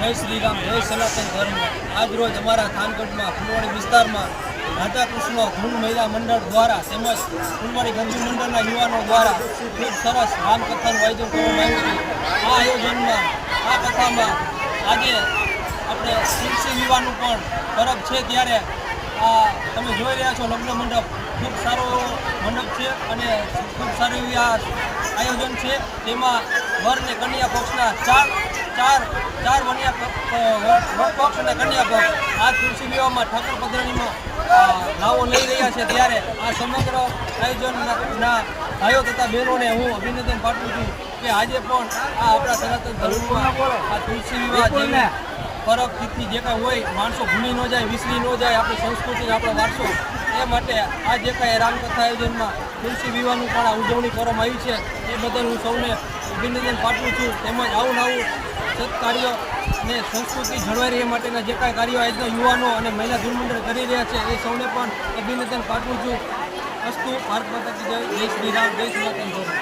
જય શ્રી રામ જય સનાતન ધર્મ. આજરોજ અમારા થાનગઢમાં, ફૂલવાડી વિસ્તારમાં રાધાકૃષ્ણ ધૂન મહિલા મંડળ દ્વારા તેમજ ફૂલવાડી ગંજી મંડળના યુવાનો દ્વારા ખૂબ સરસ રામકથાનું આયોજન કરવામાં આવ્યું છે. આ આયોજનમાં, આ કથામાં આજે આપણે તુલસી યુવાનું પણ પરબ છે ત્યારે, આ તમે જોઈ રહ્યા છો લગ્ન મંડપ. ખૂબ સારો મંડપ છે અને ખૂબ સારું આ આયોજન છે. તેમાં વર અને કન્યા પક્ષના ચાર ચાર વર પક્ષ અને કન્યા પક્ષ. આ તુલસી વિવાહમાં ઠાકોર પધરાણીમાં લાવો લઈ રહ્યા છે ત્યારે આ સમગ્ર આયોજનના ભાઈઓ તથા બહેનોને હું અભિનંદન પાઠવું છું કે આજે પણ આ આપણા સનાતન ધર્મમાં આ તુલસી વિવાહ જેવી પરબ તિથિ જે કાંઈ હોય માણસો ભૂલી ન જાય વિસરી ન જાય આપણી સંસ્કૃતિ આપણે આપણો વારસો. એ માટે આ જે કાંઈ રામકથા આયોજનમાં તુલસી વિવાહનું પણ ઉજવણી કરવામાં આવી છે એ બદલ હું સૌને અભિનંદન પાઠવું છું. તેમજ આવું નવું સત્કાર્ય અને સંસ્કૃતિ જળવાઈ રહે માટેના જે કાંઈ કાર્યો આજના યુવાનો અને મહિલા ધૂળમંડળ કરી રહ્યા છે, એ સૌને પણ અભિનંદન પાઠવું છું. અસ્તુ, ભારત માતા જય શ્રી રામ, જય શ્રી ધર્મ